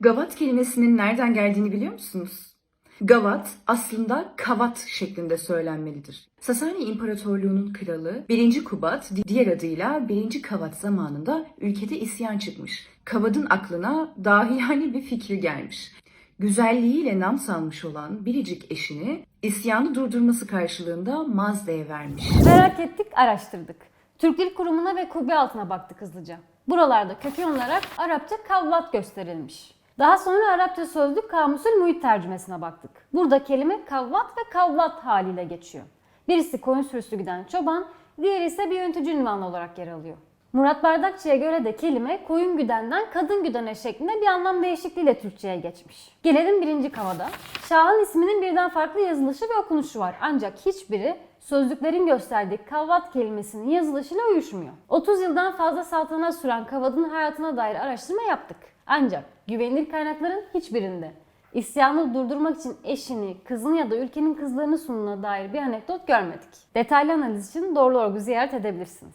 Gavat kelimesinin nereden geldiğini biliyor musunuz? Gavat aslında kavat şeklinde söylenmelidir. Sasani İmparatorluğu'nun kralı 1. Kubat diğer adıyla 1. Kavat zamanında ülkede isyan çıkmış. Kavad'ın aklına dahiyane bir fikir gelmiş. Güzelliğiyle nam salmış olan biricik eşini isyanı durdurması karşılığında Mazde'ye vermiş. Merak ettik, araştırdık. Türk Dil Kurumu'na ve kubbe altına baktık hızlıca. Buralarda köken olarak Arapça kavvat gösterilmiş. Daha sonra Arapça sözlük kamusül muhit tercümesine baktık. Burada kelime kavvat ve kavvat haliyle geçiyor. Birisi koyun sürüsü giden çoban, diğeri ise bir yönetici ünvanı olarak yer alıyor. Murat Bardakçı'ya göre de kelime koyun güdenden kadın güdene şeklinde bir anlam değişikliğiyle Türkçe'ye geçmiş. Gelelim birinci kavada. Şah'ın isminin birden farklı yazılışı ve okunuşu var. Ancak hiçbiri sözlüklerin gösterdiği kavvat kelimesinin yazılışıyla uyuşmuyor. 30 yıldan fazla saltanat süren kavadın hayatına dair araştırma yaptık. Ancak güvenilir kaynakların hiçbirinde isyanı durdurmak için eşini, kızını ya da ülkenin kızlarını sunduğuna dair bir anekdot görmedik. Detaylı analiz için Doğru Orgu ziyaret edebilirsiniz.